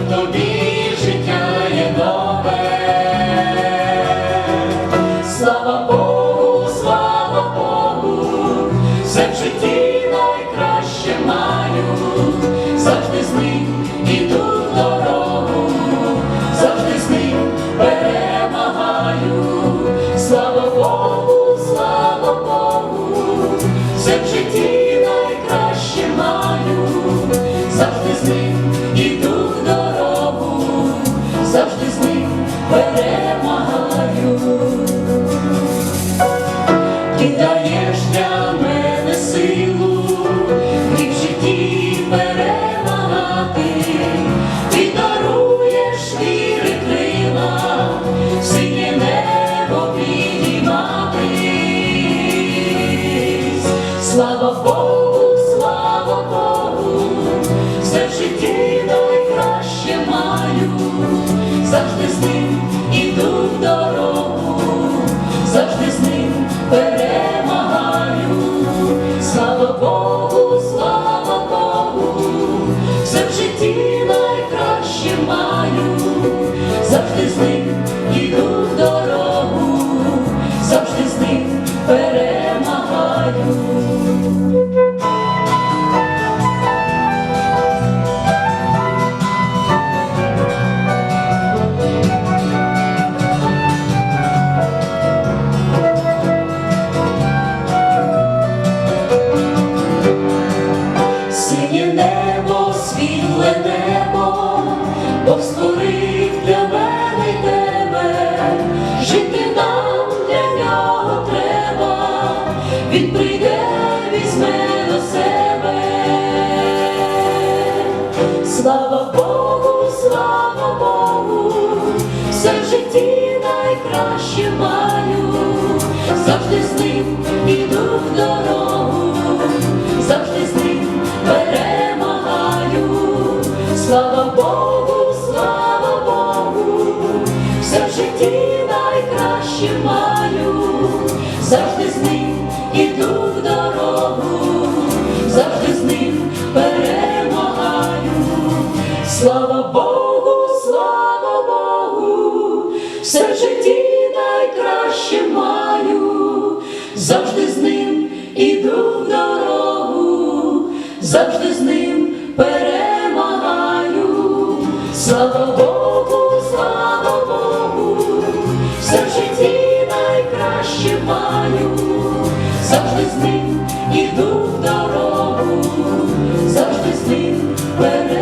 тобі життя є нове, слава Богу, слава Богу, все в житті найкраще маю, завжди з ним іду в дорогу, завжди з ним перемагаю, слава Богу, слава Богу, все в житті найкраще маю, завжди з ним іду. zawsze жити нам для нього треба, він прийде, візьме до себе. Слава Богу, слава Богу, все в житті найкраще маю, завжди з ним іду в дорогу, завжди з ним перемагаю. Слава Богу, слава Богу, все в житті найкраще маю, завжди з ним іду в дорогу, завжди з ним перемагаю. Слава Богу, слава Богу, все в житті найкраще маю, завжди з ним іду в дорогу, завжди з ним перемагаю. Слава Богу, слава Богу, все в житті найкраще маю, завжди з ним іду в дорогу, завжди з ним перемагаю.